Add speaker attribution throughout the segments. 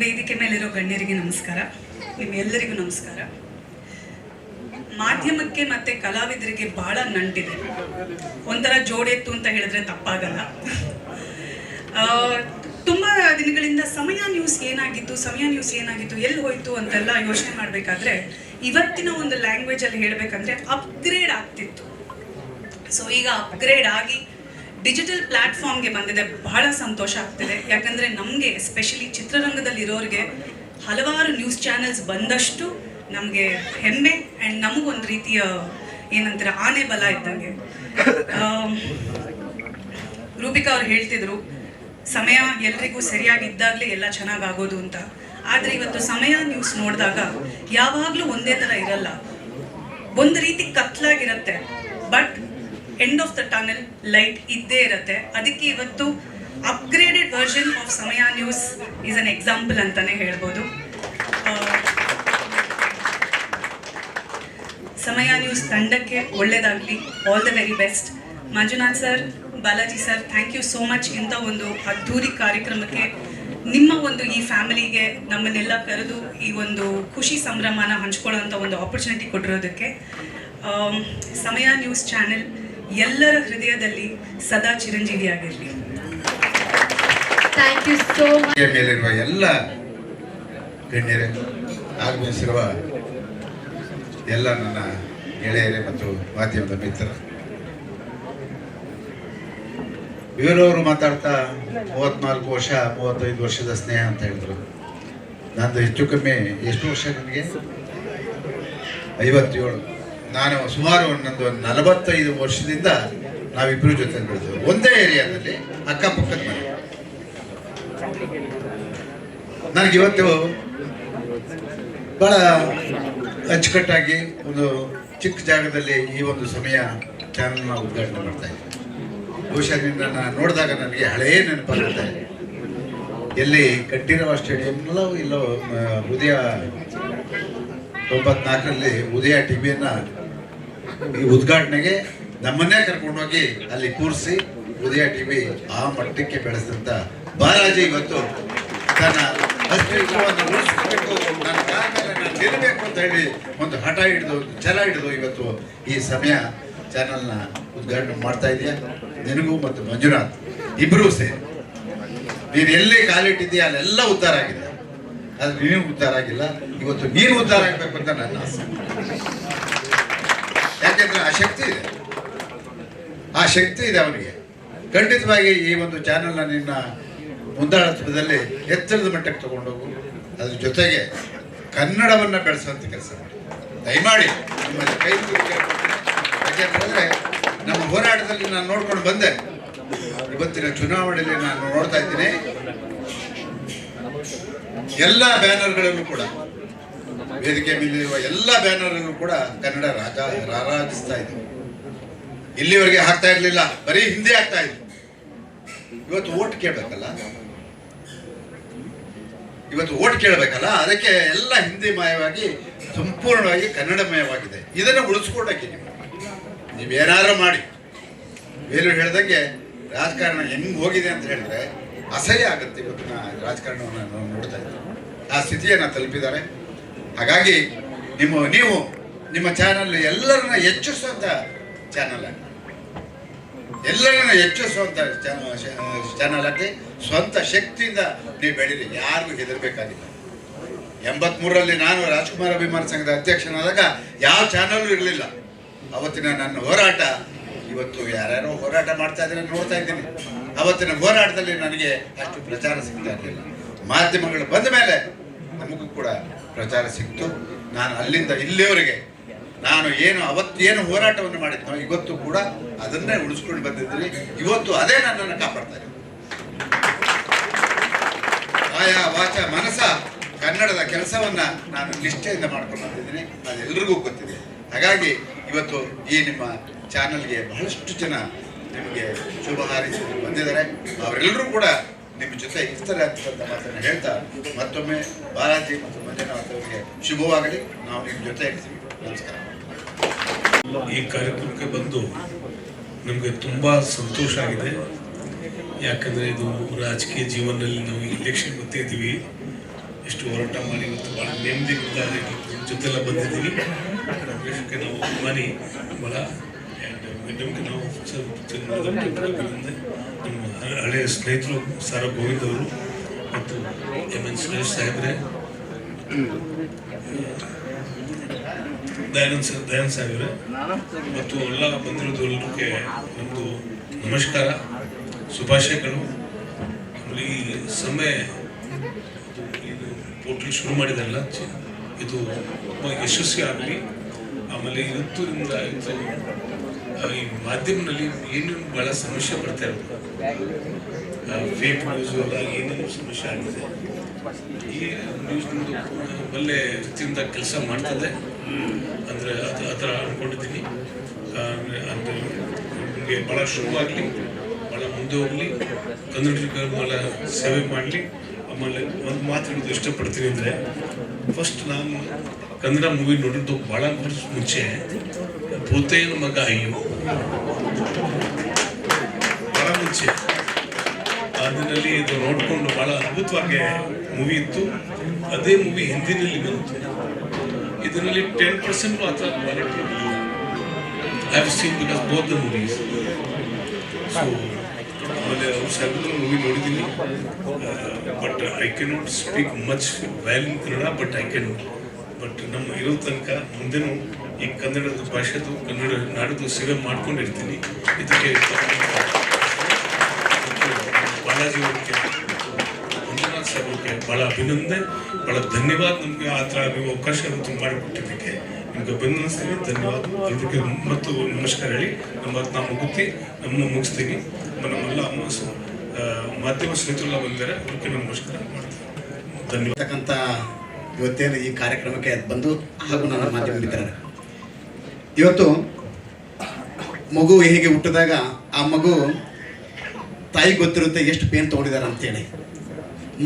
Speaker 1: ವೇದಿಕೆ ಮೇಲಿರೋ ಗಣ್ಯರಿಗೆ ನಮಸ್ಕಾರ. ನಿಮ್ಮೆಲ್ಲರಿಗೂ ನಮಸ್ಕಾರ. ಮಾಧ್ಯಮಕ್ಕೆ ಮತ್ತೆ ಕಲಾವಿದರಿಗೆ ಬಹಳ ನಂಟಿದೆ. ಒಂಥರ ಜೋಡೆತ್ತು ಅಂತ ಹೇಳಿದ್ರೆ ತಪ್ಪಾಗಲ್ಲ. ತುಂಬಾ ದಿನಗಳಿಂದ ಸಮಯ ನ್ಯೂಸ್ ಏನಾಗಿತ್ತು, ಸಮಯ ನ್ಯೂಸ್ ಏನಾಗಿತ್ತು, ಎಲ್ಲಿ ಹೋಯ್ತು ಅಂತೆಲ್ಲ ಯೋಚನೆ ಮಾಡಬೇಕಾದ್ರೆ ಇವತ್ತಿನ ಒಂದು ಲ್ಯಾಂಗ್ವೇಜ್ ಅಲ್ಲಿ ಹೇಳ್ಬೇಕಂದ್ರೆ ಅಪ್ಗ್ರೇಡ್ ಆಗ್ತಿತ್ತು. ಸೊ ಈಗ ಅಪ್ಗ್ರೇಡ್ ಆಗಿ ಡಿಜಿಟಲ್ ಪ್ಲಾಟ್ಫಾರ್ಮ್ಗೆ ಬಂದಿದೆ, ಬಹಳ ಸಂತೋಷ ಆಗ್ತಿದೆ. ಯಾಕಂದರೆ ನಮಗೆ ಎಸ್ಪೆಷಲಿ ಚಿತ್ರರಂಗದಲ್ಲಿ ಇರೋರಿಗೆ ಹಲವಾರು ನ್ಯೂಸ್ ಚಾನೆಲ್ಸ್ ಬಂದಷ್ಟು ನಮಗೆ ಹೆಮ್ಮೆ ಆ್ಯಂಡ್ ನಮಗೊಂದು ರೀತಿಯ ಏನಂತಾರೆ ಆನೆ ಬಲ ಇದ್ದಂಗೆ. ರೂಪಿಕಾ ಅವ್ರು ಹೇಳ್ತಿದ್ರು, ಸಮಯ ಎಲ್ರಿಗೂ ಸರಿಯಾಗಿ ಇದ್ದಾಗಲೇ ಎಲ್ಲ ಚೆನ್ನಾಗಿ ಆಗೋದು ಅಂತ. ಆದರೆ ಇವತ್ತು ಸಮಯ ನ್ಯೂಸ್ ನೋಡಿದಾಗ ಯಾವಾಗಲೂ ಒಂದೇ ಥರ ಇರಲ್ಲ. ಒಂದು ರೀತಿ ಕತ್ಲಾಗಿರುತ್ತೆ. But end of the tunnel light ಇದ್ದೇ ಇರುತ್ತೆ. ಅದಕ್ಕೆ ಇವತ್ತು upgraded version of Samaya news is an example ಅಂತಾನೆ ಹೇಳ್ಬೋದು. ಸಮಯ ನ್ಯೂಸ್ ತಂಡಕ್ಕೆ ಒಳ್ಳೇದಾಗಲಿ. All the very best Manjunath sir Balaji sir thank you so much ಇಂಥ ಒಂದು ಅದ್ಧೂರಿ ಕಾರ್ಯಕ್ರಮಕ್ಕೆ ನಿಮ್ಮ ಒಂದು ಈ ಫ್ಯಾಮಿಲಿಗೆ ನಮ್ಮನ್ನೆಲ್ಲ ಕರೆದು ಈ ಒಂದು ಖುಷಿ ಸಂಭ್ರಮನ ಹಂಚ್ಕೊಳ್ಳೋಂಥ ಒಂದು ಆಪರ್ಚುನಿಟಿ ಕೊಟ್ಟಿರೋದಕ್ಕೆ. ಸಮಯ ನ್ಯೂಸ್ ಚಾನೆಲ್ ಎಲ್ಲರ ಹೃದಯದಲ್ಲಿ ಸದಾ ಚಿರಂಜೀವಿಯಾಗಿರಲಿ
Speaker 2: ಥ್ಯಾಂಕ್ ಯು ಸೋ ಮಚ್
Speaker 3: ವೇದಿಕೆಯ ಮೇಲಿರುವ ಎಲ್ಲ ಗಣ್ಯರೇ ಆಗಮಿಸಿರುವ ಎಲ್ಲ ನನ್ನ ಗೆಳೆಯರೇ ಮತ್ತು ಮಾಧ್ಯಮದ ಮಿತ್ರ ಇವರವರು ಮಾತಾಡ್ತಾ ಮೂವತ್ನಾಲ್ಕು ವರ್ಷ ಮೂವತ್ತೈದು ವರ್ಷದ ಸ್ನೇಹ ಅಂತ ಹೇಳಿದ್ರು. ನಂದು ಹೆಚ್ಚು ಕಮ್ಮಿ ಎಷ್ಟು ವರ್ಷ ನನಗೆ ಐವತ್ತೇಳು. ನಾನು ಸುಮಾರು ಒಂದೊಂದು ಒಂದು ನಲವತ್ತೈದು ವರ್ಷದಿಂದ ನಾವಿಬ್ಬರು ಜೊತೆ ಬೆಳೆದು ಒಂದೇ ಏರಿಯಾದಲ್ಲಿ ಅಕ್ಕಪಕ್ಕದ ಮನೆ. ನನಗಿವತ್ತು ಬಹಳ ಅಚ್ಚುಕಟ್ಟಾಗಿ ಒಂದು ಚಿಕ್ಕ ಜಾಗದಲ್ಲಿ ಈ ಒಂದು ಸಮಯ ಚಾನಲ್ನ ಉದ್ಘಾಟನೆ ಮಾಡ್ತಾ ಇದ್ದೀನಿ ಬಹುಶಃ ನಾನು ನೋಡಿದಾಗ ನನಗೆ ಹಳೆಯ ನೆನಪಾಗುತ್ತೆ. ಎಲ್ಲಿ ಕಂಠೀರವ ಸ್ಟೇಡಿಯಂನಲ್ಲೋ ಇಲ್ಲೋ ಉದಯ ತೊಂಬತ್ನಾಲ್ಕರಲ್ಲಿ ಉದಯ ಟಿ ವಿಯನ್ನು ಈ ಉದ್ಘಾಟನೆಗೆ ನಮ್ಮನ್ನೇ ಕರ್ಕೊಂಡೋಗಿ ಅಲ್ಲಿ ಕೂರಿಸಿ ಉದಯ ಟಿವಿ ಆ ಮಟ್ಟಕ್ಕೆ ಬೆಳೆಸಿದಂತ ಬಾಲಾಜಿ ಇವತ್ತು ತನ್ನ ಅಸ್ತಿತ್ವವನ್ನು ಉಳಿಸಬೇಕು, ನನ್ನ ಕಾಲ ನಾನು ನಿಲ್ಲಬೇಕು ಅಂತ ಹೇಳಿ ಒಂದು ಹಠ ಹಿಡಿದು, ಛಲ ಹಿಡಿದು ಇವತ್ತು ಈ ಸಮಯ ಚಾನಲ್ನ ಉದ್ಘಾಟನೆ ಮಾಡ್ತಾ ಇದೆಯಾ. ನಿನಗೂ ಮತ್ತು ಮಂಜುನಾಥ್ ಇಬ್ಬರೂ ಸೇರಿ. ನೀನು ಎಲ್ಲಿ ಕಾಲಿಟ್ಟಿದ್ದೀಯ ಅಲ್ಲೆಲ್ಲ ಉದ್ಧಾರ ಆಗಿದೆ. ಆದ್ರೆ ನೀನು ಉದ್ಧಾರ ಆಗಿಲ್ಲ. ಇವತ್ತು ನೀನು ಉದ್ಧಾರ ಆಗಬೇಕು ಅಂತ ನನ್ನ ಆಸೆ. ಯಾಕೆಂದ್ರೆ ಆ ಶಕ್ತಿ ಇದೆ. ಆ ಶಕ್ತಿ ಇದೆ ಅವನಿಗೆ. ಖಂಡಿತವಾಗಿ ಈ ಒಂದು ಚಾನೆಲ್ನ ನಿನ್ನ ಮುಂದಾಳತ್ವದಲ್ಲಿ ಎತ್ತರದ ಮಟ್ಟಕ್ಕೆ ತಗೊಂಡೋಗು. ಅದ್ರ ಜೊತೆಗೆ ಕನ್ನಡವನ್ನ ಬೆಳೆಸುವಂತ ಕೆಲಸ ಮಾಡಿ. ದಯಮಾಡಿ ನಿಮ್ಮಲ್ಲಿ ಕೈ ನಮ್ಮ ಹೋರಾಟದಲ್ಲಿ ನಾನು ನೋಡ್ಕೊಂಡು ಬಂದೆ. ಇವತ್ತಿನ ಚುನಾವಣೆಯಲ್ಲಿ ನಾನು ನೋಡ್ತಾ ಇದ್ದೀನಿ. ಎಲ್ಲ ಬ್ಯಾನರ್ಗಳಲ್ಲೂ ಕೂಡ ವೇದಿಕೆ ಮೇಲಿರುವ ಎಲ್ಲ ಬ್ಯಾನರ್ ಕೂಡ ಕನ್ನಡ ರಾಜ ರಾರಾಜಿಸ್ತಾ ಇದೆ. ಇಲ್ಲಿವರೆಗೆ ಹಾಕ್ತಾ ಇರಲಿಲ್ಲ, ಬರೀ ಹಿಂದಿ ಆಗ್ತಾ ಇದೆ. ಇವತ್ತು ಓಟ್ ಕೇಳಬೇಕಲ್ಲ? ಇವತ್ತು ಓಟ್ ಕೇಳಬೇಕಲ್ಲ? ಅದಕ್ಕೆ ಎಲ್ಲ ಹಿಂದಿ ಮಯವಾಗಿ, ಸಂಪೂರ್ಣವಾಗಿ ಕನ್ನಡಮಯವಾಗಿದೆ ಇದನ್ನು ಉಳಿಸ್ಕೊಡಕ್ಕೆ ನೀವು. ನೀವೇನಾದ್ರೂ ಮಾಡಿ. ಬೇಲೂರು ಹೇಳ್ದಂಗೆ ರಾಜಕಾರಣ ಹೆಂಗ್ ಹೋಗಿದೆ ಅಂತ ಹೇಳಿದ್ರೆ ಅಸಹ್ಯ ಆಗುತ್ತೆ ಇವತ್ತಿನ ರಾಜಕಾರಣವನ್ನು ನೋಡ್ತಾ ಇದ್ದೀವಿ. ಆ ಸ್ಥಿತಿಯನ್ನು ತಲುಪಿದ್ದಾರೆ. ಹಾಗಾಗಿ ನಿಮ್ಮ, ನೀವು ನಿಮ್ಮ ಚಾನಲ್ ಎಲ್ಲರನ್ನ ಹೆಚ್ಚಿಸುವಂತ ಚಾನಲ್ ಆಗಿ ಎಲ್ಲರನ್ನ ಹೆಚ್ಚಿಸುವಂತ ಚಾನಲ್ ಆಗಿ ಸ್ವಂತ ಶಕ್ತಿಯಿಂದ ನೀವು ಬೆಳೀರಿ ಯಾರಿಗೂ ಹೆದರ್ಬೇಕಾಗಿಲ್ಲ. ಎಂಬತ್ಮೂರರಲ್ಲಿ ನಾನು ರಾಜ್ಕುಮಾರ್ ಅಭಿಮಾನ ಸಂಘದ ಅಧ್ಯಕ್ಷನಾದಾಗ ಯಾವ ಚಾನಲ್ ಇರಲಿಲ್ಲ. ಅವತ್ತಿನ ನನ್ನ ಹೋರಾಟ, ಇವತ್ತು ಯಾರ್ಯಾರೋ ಹೋರಾಟ ಮಾಡ್ತಾ ಇದ್ರೆ ನೋಡ್ತಾ ಇದ್ದೀನಿ. ಅವತ್ತಿನ ಹೋರಾಟದಲ್ಲಿ ನನಗೆ ಅಷ್ಟು ಪ್ರಚಾರ ಸಿಗ್ತಾ ಇರಲಿಲ್ಲ. ಮಾಧ್ಯಮಗಳು ಬಂದ ಮೇಲೆ ನಮಗೂ ಕೂಡ ಪ್ರಚಾರ ಸಿಕ್ತು. ನಾನು ಅಲ್ಲಿಂದ ಇಲ್ಲಿಯವರೆಗೆ ನಾನು ಏನು ಅವತ್ತೇನು ಹೋರಾಟವನ್ನು ಮಾಡಿದ್ನೋ ಇವತ್ತು ಕೂಡ ಅದನ್ನೇ ಉಳಿಸ್ಕೊಂಡು ಬಂದಿದ್ದೀನಿ. ಇವತ್ತು ಅದೇ ನನ್ನನ್ನು ಕಾಪಾಡ್ತಾ ಇದೆ ಆಯಾ ವಾಚ ಮನಸ ಕನ್ನಡದ ಕೆಲಸವನ್ನ ನಾನು ನಿಷ್ಠೆಯಿಂದ ಮಾಡ್ಕೊಂಡು ಬಂದಿದ್ದೀನಿ. ಅದು ಎಲ್ರಿಗೂ ಗೊತ್ತಿದೆ. ಹಾಗಾಗಿ ಇವತ್ತು ಈ ನಿಮ್ಮ ಚಾನಲ್ಗೆ ಬಹಳಷ್ಟು ಜನ ನಿಮಗೆ ಶುಭ ಹಾರೈಸಿ ಬಂದಿದ್ದಾರೆ. ಅವರೆಲ್ಲರೂ ಕೂಡ ನಿಮ್ಮ ಜೊತೆ ಇರ್ತಾರೆ ಅಂತಕ್ಕಂಥ ಮಾತನ್ನು ಹೇಳ್ತಾ ಮತ್ತೊಮ್ಮೆ ಬಾಲಾಜಿ ಮತ್ತು ಮಂಜುನಾಥ್ ಅವರಿಗೆ ಶುಭವಾಗಲಿ. ನಾವು ನಿಮ್ಮ ಜೊತೆ ಇರ್ತೀವಿ. ನಮಸ್ಕಾರ.
Speaker 4: ಈ ಕಾರ್ಯಕ್ರಮಕ್ಕೆ ಬಂದು ನಮಗೆ ತುಂಬ ಸಂತೋಷ ಆಗಿದೆ. ಯಾಕಂದರೆ ಇದು ರಾಜಕೀಯ ಜೀವನದಲ್ಲಿ ನಾವು ಇಲೆಕ್ಷನ್ ಗೊತ್ತಿದ್ದೀವಿ ಎಷ್ಟು ಹೋರಾಟ ಮಾಡಿ ಮತ್ತು ಭಾಳ ನೆಮ್ಮದಿಯಿಂದ ಜೊತೆಲ್ಲ ಬಂದಿದ್ದೀವಿ. ನಾವು ಅಭಿಮಾನಿ ಭಾಳ ಆ್ಯಂಡ್ ನಾವು ಸ್ವಲ್ಪ ನಮ್ಮ ಹಳೆಯ ಸ್ನೇಹಿತರು ಸಾರಾ ಗೋವಿಂದ್ ಅವರು ಮತ್ತು ಎಂ ಎನ್ ಸುರೇಶ್ ಸಾಹೇಬ್ರೆ ದಯಾನಂದ್ ಸರ್ ದಯಾನಂದ್ ಸಾಹೇಬ್ರೆ ಮತ್ತು ಎಲ್ಲ ಬಂದಿರೋದಕ್ಕೆ ನಮ್ಮದು ನಮಸ್ಕಾರ ಶುಭಾಶಯಗಳು ಈ ಸಮಯ ಇದು ಪೋರ್ಟಲ್ ಶುರು ಮಾಡಿದಾರಲ್ಲ ಇದು ಯಶಸ್ವಿ ಆಗಲಿ ಆಮೇಲೆ ಇವತ್ತಿನಿಂದ ಈ ಮಾಧ್ಯಮದಲ್ಲಿ ಏನೇನು ಭಾಳ ಸಮಸ್ಯೆ ಬರ್ತಾ ಇರೋದು. ಫೇಕ್ ನ್ಯೂಸ್ ಏನೇನು ಸಮಸ್ಯೆ ಆಗಿದೆ. ಈ ನ್ಯೂಸ್ ಒಳ್ಳೆ ರೀತಿಯಿಂದ ಕೆಲಸ ಮಾಡ್ತದೆ. ಅಂದರೆ ಅದು ಆ ಥರ ಅಂದ್ಕೊಂಡಿದ್ದೀನಿ ಅಂದರೆ ನಿಮಗೆ ಭಾಳ ಶುರುವಾಗಲಿ ಭಾಳ ಮುಂದೆ ಹೋಗಲಿ ಕನ್ನಡಿಗರ ಭಾಳ ಸೇವೆ ಮಾಡಲಿ. ಆಮೇಲೆ ಒಂದು ಮಾತು ಇಷ್ಟಪಡ್ತೀನಿ ಅಂದರೆ ಫಸ್ಟ್ ನಾನು ಕನ್ನಡ ಮೂವಿ ನೋಡಿದ್ದು ಭಾಳ ವರ್ಷ ಮುಂಚೆ. ಭೂತೇನ ಮಗ ಅಯ್ಯೋ. ಭಾಳ ಮುಂಚೆ. ಅದರಲ್ಲಿ ಇದು ನೋಡಿಕೊಂಡು ಭಾಳ ಅದ್ಭುತವಾಗಿ ಮೂವಿ ಇತ್ತು. ಅದೇ ಮೂವಿ ಹಿಂದಿನಲ್ಲಿ ಬಂತು. ಇದರಲ್ಲಿ ಟೆನ್ ಪರ್ಸೆಂಟ್ ಮಾತ್ರ quality I have seen because both the movies so ಆಮೇಲೆ ಅವ್ರು ಮೂವಿ ನೋಡಿದ್ದೀನಿ. But I can not speak much well in Kannada but I can but ನಮ್ಮ ಇರೋ ತನಕ ಮುಂದೆನೂ ಈ ಕನ್ನಡದ ಭಾಷೆದು, ಕನ್ನಡ ನಾಡದು ಸೇವೆ ಮಾಡ್ಕೊಂಡಿರ್ತೀನಿ. ಇದಕ್ಕೆ ಬಾಲಾಜಿ ಅವ್ರಿಗೆ ಮಂಜುನಾಥ್ ಸರ್ ಅವ್ರಿಗೆ ಭಾಳ ಅಭಿನಂದನೆ ಭಾಳ ಧನ್ಯವಾದ ನಮಗೆ ಆ ಥರ ನೀವು ಅವಕಾಶ ಮಾಡಿಕೊಟ್ಟಿದ್ದಕ್ಕೆ. ನಿಮ್ಗೆ ಅಭಿನಂದಿಸ್ತೀನಿ ಧನ್ಯವಾದ. ಎಲ್ರಿಗೂ ಮತ್ತು ನಮಸ್ಕಾರ ಹೇಳಿ. ನಮ್ಮ ನಾವು ಮುಗುತ್ತಿ ನಮ್ಮನ್ನು ಮುಗಿಸ್ತೀನಿ. ನಮ್ಮೆಲ್ಲ ಮಾಧ್ಯಮ ಸ್ನೇಹಿತರೆಲ್ಲ ಬಂದಿದ್ದಾರೆ. ಅವ್ರಿಗೆ ನಮಸ್ಕಾರ ಮಾಡ್ತೀನಿ. ಧನ್ಯವಾದ.
Speaker 2: ಇವತ್ತೇನು ಈ ಕಾರ್ಯಕ್ರಮಕ್ಕೆ ಬಂದು ಹಾಗೂ ನನ್ನ ಮಾತು ಮಿತ್ರರು ಇವತ್ತು ಮಗು ಹೇಗೆ ಹುಟ್ಟಿದಾಗ ಆ ಮಗು ತಾಯಿ ಗೊತ್ತಿರುತ್ತೆ ಎಷ್ಟು ಪೇನ್ ತೊಗೊಂಡಿದ್ದಾರೆ ಅಂತೇಳಿ.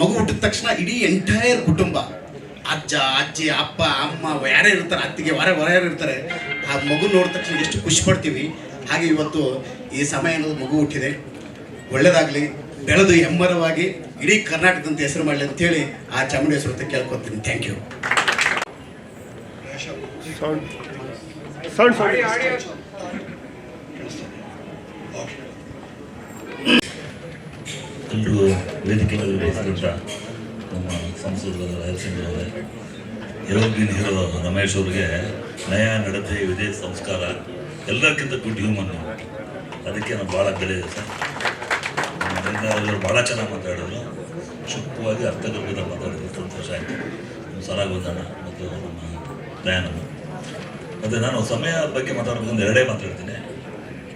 Speaker 2: ಮಗು ಹುಟ್ಟಿದ ತಕ್ಷಣ ಇಡೀ ಎಂಟೈರ್ ಕುಟುಂಬ, ಅಜ್ಜ, ಅಜ್ಜಿ, ಅಪ್ಪ, ಅಮ್ಮ, ಯಾರೇ ಇರ್ತಾರೆ, ಅತ್ತಿಗೆ ಹೊರ ಹೊರ ಯಾರು ಇರ್ತಾರೆ, ಆ ಮಗು ನೋಡಿದ ತಕ್ಷಣ ಎಷ್ಟು ಖುಷಿ ಪಡ್ತೀವಿ. ಹಾಗೆ ಇವತ್ತು ಈ ಸಮಯ ಅನ್ನೋದು ಮಗು ಹುಟ್ಟಿದೆ. ಒಳ್ಳೇದಾಗಲಿ. ಬೆಳೆದು ಹೆಮ್ಮರವಾಗಿ ಇಡೀ ಕರ್ನಾಟಕದಂತ ಹೆಸರು ಮಾಡಲಿ ಅಂತೇಳಿ ಆ ಚಾಮುಂಡಿ ಹೆಸರು ಅಂತ ಕೇಳ್ಕೊತೀನಿ. Thank you
Speaker 5: sound. ಸೌಂಡ್
Speaker 6: ಎಲ್ಲರೂ ವೇದಿಕೆ ಮೇಲೆ ಉಪಸ್ಥಿತ ನಮ್ಮ ಸಂಸದರಾದ ರಾಯಸಿಂಗ್ ಅವರೇ ಎವರ್ಗ್ರೀನ್ ಹೀರೋ ರಮೇಶ್ ಅವರಿಗೆ ನಯ ನಡತೆ ವಿಧೇಯ ಸಂಸ್ಕಾರ ಎಲ್ಲಕ್ಕಿಂತ ಗುಡ್ ಹ್ಯೂಮನ್ ಅದಕ್ಕೆ ನಾನು ಭಾಳ ಬೆಲೆ ಇದೆ ಸರ್. ಅವರು ಭಾಳ ಚೆನ್ನಾಗಿ ಮಾತಾಡಿದ್ರು ಸೂಕ್ತವಾಗಿ ಅರ್ಥಗರ್ಭಿತ ಮಾತಾಡಿದ್ರು ಸಂತೋಷ ಆಯಿತು. ನಮ್ಮ ಗೋದಾನ ಮತ್ತು ನಮ್ಮ ಪ್ರಯಾಣ ಮತ್ತು ನಾನು ಸಮಯ ಬಗ್ಗೆ ಮಾತಾಡಬೇಕಂದ್ರೆ ಎರಡೇ ಮಾತಾಡ್ತೀನಿ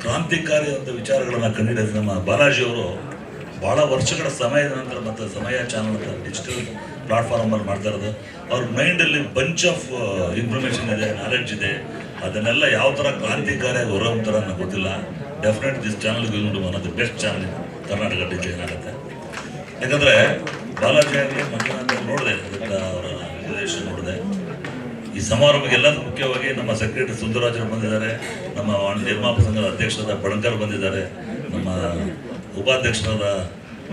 Speaker 6: ಕ್ರಾಂತಿಕಾರಿ ಅಂತ ವಿಚಾರಗಳನ್ನು ಕಂಡಿಡಿದ ನಮ್ಮ ಬಾಲಾಜಿ ಅವರು. ಭಾಳ ವರ್ಷಗಳ ಸಮಯದ ನಂತರ ಮತ್ತು ಸಮಯ ಚಾನಲ್ ಅಂತ ಡಿಜಿಟಲ್ ಪ್ಲಾಟ್ಫಾರ್ಮಲ್ಲಿ ಮಾಡ್ತಾ ಇರೋದು. ಅವ್ರ ಮೈಂಡಲ್ಲಿ ಬಂಚ್ ಆಫ್ ಇನ್ಫಾರ್ಮೇಷನ್ ಇದೆ ನಾಲೆಡ್ಜ್ ಇದೆ. ಅದನ್ನೆಲ್ಲ ಯಾವ ಥರ ಕ್ರಾಂತಿಕಾರಿಯಾಗಿ ಥರ ನನಗೆ ಗೊತ್ತಿಲ್ಲ. ಡೆಫಿನೆಟ್ ದಿಸ್ ಚಾನಲ್ಗೆ use the best channel Karnataka digital ಆಗುತ್ತೆ ಯಾಕಂದರೆ ಬಾಲಾಜಿ ಆಗಲಿ, ಮಂಜುನಾಥ್ ನೋಡಿದೆ ಅವರ ಪ್ರದೇಶ ನೋಡಿದೆ. ಈ ಸಮಾರಂಭಕ್ಕೆ ಮುಖ್ಯವಾಗಿ ನಮ್ಮ ಸೆಕ್ರೆಟರಿ ಸುಂದರರಾಜರು ಬಂದಿದ್ದಾರೆ, ನಮ್ಮ ವಾಣಿ ನಿರ್ಮಾಪ ಸಂಘದ ಅಧ್ಯಕ್ಷರಾದ ಬಣಕರ್ ಬಂದಿದ್ದಾರೆ, ನಮ್ಮ ಉಪಾಧ್ಯಕ್ಷರಾದ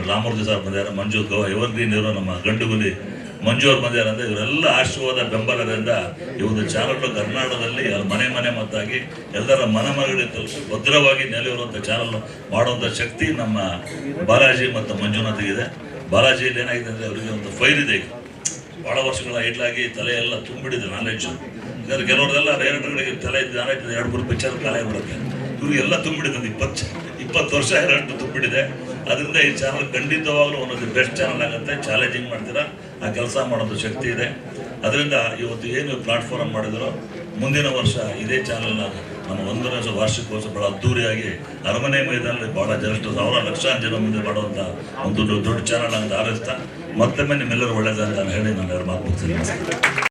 Speaker 6: ಲಾಮೂರ್ತಿ ಸರ್ ಬಂದಿದ್ದಾರೆ, ಮಂಜು ಗೌ ಎವರ್ಗ್ರೀನ್ ಇರೋ ನಮ್ಮ ಗಂಡುಗುಲಿ ಮಂಜು ಮಂದಿರ ಅಂತ ಇವರೆಲ್ಲ ಆಶೀರ್ವಾದ, ಬೆಂಬಲದಿಂದ ಈ ಒಂದು ಚಾನಲ್ ಕರ್ನಾಟಕದಲ್ಲಿ ಮನೆ ಮನೆ ಮತ್ತಾಗಿ ಎಲ್ಲರ ಮನ ಮನಗಳಿಗೆ ತಲುಪಿ ಭದ್ರವಾಗಿ ನೆಲೆಯುವಂಥ ಚಾನಲ್ ಮಾಡುವಂಥ ಶಕ್ತಿ ನಮ್ಮ ಬಾಲಾಜಿ ಮತ್ತು ಮಂಜುನಾಥಿಗಿದೆ ಬಾಲಾಜಿಯಲ್ಲಿ ಏನಾಗಿದೆ ಅಂದರೆ ಅವರಿಗೆ ಒಂದು ಫೈಲ್ ಇದೆ. ಭಾಳ ವರ್ಷಗಳ ಇಡ್ಲಾಗಿ ತಲೆಯೆಲ್ಲ ತುಂಬಿಡಿದೆ ನಾಲೆಡ್ಜು ಯಾಕಂದ್ರೆ ಕೆಲವರೆಲ್ಲ ಡೈರೆಕ್ಟರ್ಗಳಿಗೆ ತಲೆ ನಾಲೆಡ್ಜ್ ಎರಡು, ಮೂರು ಪಿಕ್ಚರ್ ಕಾಲೇ ಬರುತ್ತೆ ಇವ್ರಿಗೆಲ್ಲ ತುಂಬಿಡಿದೆ ಒಂದು ಇಪ್ಪತ್ತು ಇಪ್ಪತ್ತು ವರ್ಷ ಎರಡು ತುಂಬಿಡಿದೆ. ಅದರಿಂದ ಈ ಚಾನಲ್ ಖಂಡಿತವಾಗ್ಲೂ ಒಂದೊಂದು ಬೆಸ್ಟ್ ಚಾನಲ್ ಆಗುತ್ತೆ. ಚಾಲೆಂಜಿಂಗ್ ಮಾಡ್ತೀರಾ? ಆ ಕೆಲಸ ಮಾಡೋದು ಶಕ್ತಿ ಇದೆ. ಅದರಿಂದ ಇವತ್ತು ಏನು ಪ್ಲಾಟ್ಫಾರ್ಮ್ ಮಾಡಿದ್ರು ಮುಂದಿನ ವರ್ಷ ಇದೇ ಚಾನಲ್ನ ನಮ್ಮ ಒಂದು ವರ್ಷ ವಾರ್ಷಿಕೋತ್ಸವ ಬಹಳ ಅದ್ದೂರಿಯಾಗಿ ಅರಮನೆ ಮೈದಾನದಲ್ಲಿ ಬಹಳ ಜನಷ್ಟು ಸಾವಿರ ಲಕ್ಷಾಂತರ ಜನ ಮುಂದೆ ಮಾಡುವಂಥ ಒಂದು ದೊಡ್ಡ ಚಾನಲ್ ಅಂತ ಆರಿಸ್ತಾ ಮತ್ತೊಮ್ಮೆ ನಿಮ್ಮೆಲ್ಲರೂ ಒಳ್ಳೆಯದಂತ ಹೇಳಿ ನಾನು ಮಾತು ಮುಗಿಸ್ತೀನಿ.